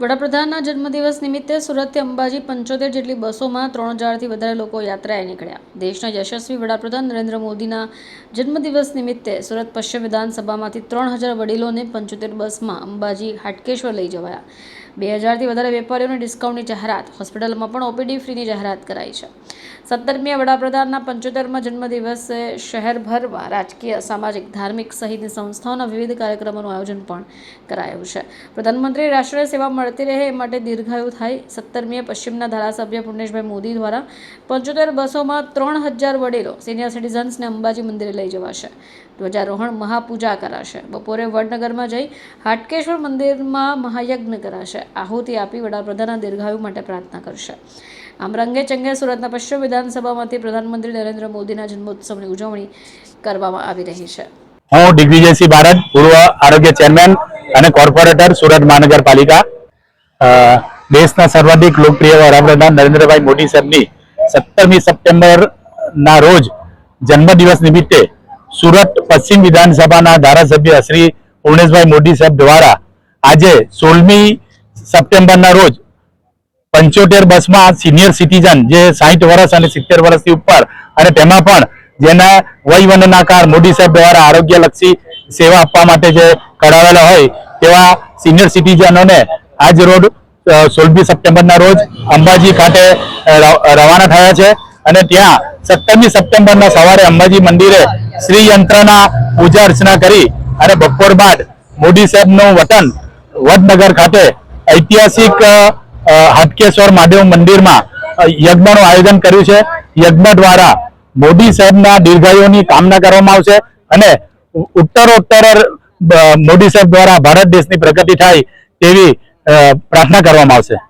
વડાપ્રધાનના જન્મદિવસ નિમિત્તે સુરતથી અંબાજી પંચોતેર જેટલી બસોમાં ત્રણ હજારથી વધારે લોકો યાત્રાએ નીકળ્યા. દેશના યશસ્વી વડાપ્રધાન નરેન્દ્ર મોદીના જન્મદિવસ નિમિત્તે સુરત પશ્ચિમ વિધાનસભામાંથી ત્રણ હજાર વડીલોને પંચોતેર બસમાં અંબાજી હાટકેશ્વર લઈ જવાયા. બે હજારથી વધારે વેપારીઓને ડિસ્કાઉન્ટની જાહેરાત, હોસ્પિટલમાં પણ ઓપીડી ફ્રીની જાહેરાત કરાઈ છે. સત્તરમી વડાપ્રધાનના પંચોતેરમાં જન્મદિવસે શહેરભરમાં રાજકીય, સામાજિક, ધાર્મિક સહિતની સંસ્થાઓના વિવિધ કાર્યક્રમોનું આયોજન પણ કરાયું છે. પ્રધાનમંત્રી રાષ્ટ્રીય સેવા મળતી રહે એ માટે દીર્ઘાયુ થાય. સત્તરમીએ પશ્ચિમના ધારાસભ્ય પુણેશભાઈ મોદી દ્વારા પંચોતેર બસોમાં ત્રણ હજાર વડીલો સિનિયર સિટીઝન્સને અંબાજી મંદિરે લઈ જવાશે. ધ્વજારોહણ મહાપૂજા કરાશે. બપોરે વડનગરમાં જઈ હાટકેશ્વર મંદિરમાં મહાયજ્ઞ કરાશે. આહુતિ આપી વડાપ્રધાનના દીર્ઘાયુ માટે પ્રાર્થના કરશે. આમ રંગે ચંગે સુરતના પશ્ચિમ વિધાનસભામાંથી પ્રધાનમંત્રી નરેન્દ્ર મોદીના જન્મોત્સવની ઉજવણી કરવામાં આવી રહી છે. હું દિગ્વિજયસિંહ ભારત પૂર્વ આરોગ્ય ચેરમેન અને કોર્પોરેટર સુરત મહાનગરપાલિકા દેશના સર્વાધિક લોકપ્રિય વડાપ્રધાન નરેન્દ્રભાઈ મોદી સાહેબની સત્તરમી સપ્ટેમ્બર ના રોજ જન્મદિવસ નિમિત્તે સુરત પશ્ચિમ વિધાનસભાના ધારાસભ્ય શ્રી પૂર્ણેશભાઈ મોદી સાહેબ દ્વારા આજે સોળમી સપ્ટેમ્બરના રોજ પંચોતેર બસમાં સિનિયર સિટીઝન જે સાહીઠ વર્ષ અને સિત્તેર વર્ષથી ઉપર અને તેમાં પણ જેના વયવંદનાકાર મોદી સાહેબ દ્વારા આરોગ્યલક્ષી સેવા આપવા માટે જે કરાવેલા હોય તેવા સિનિયર સિટીઝનોને આજ રોડ સોળમી સપ્ટેમ્બરના રોજ અંબાજી ખાતે રવાના થયા છે અને ત્યાં સત્તરમી સપ્ટેમ્બરના સવારે અંબાજી મંદિરે શ્રી યંત્રના પૂજા અર્ચના કરી અને બપોર બાદ મોદી સાહેબનું વતન વડનગર ખાતે ઐતિહાસિક હાટકેશ્વર મહાદેવ મંદિરમાં યજ્ઞનું આયોજન કર્યું છે. યજ્ઞ દ્વારા મોદી સાહેબના દીર્ઘાયુની કામના કરવામાં આવશે અને ઉત્તરોત્તર મોદી સાહેબ દ્વારા ભારત દેશની પ્રગતિ થાય તેવી પ્રાર્થના કરવામાં આવશે.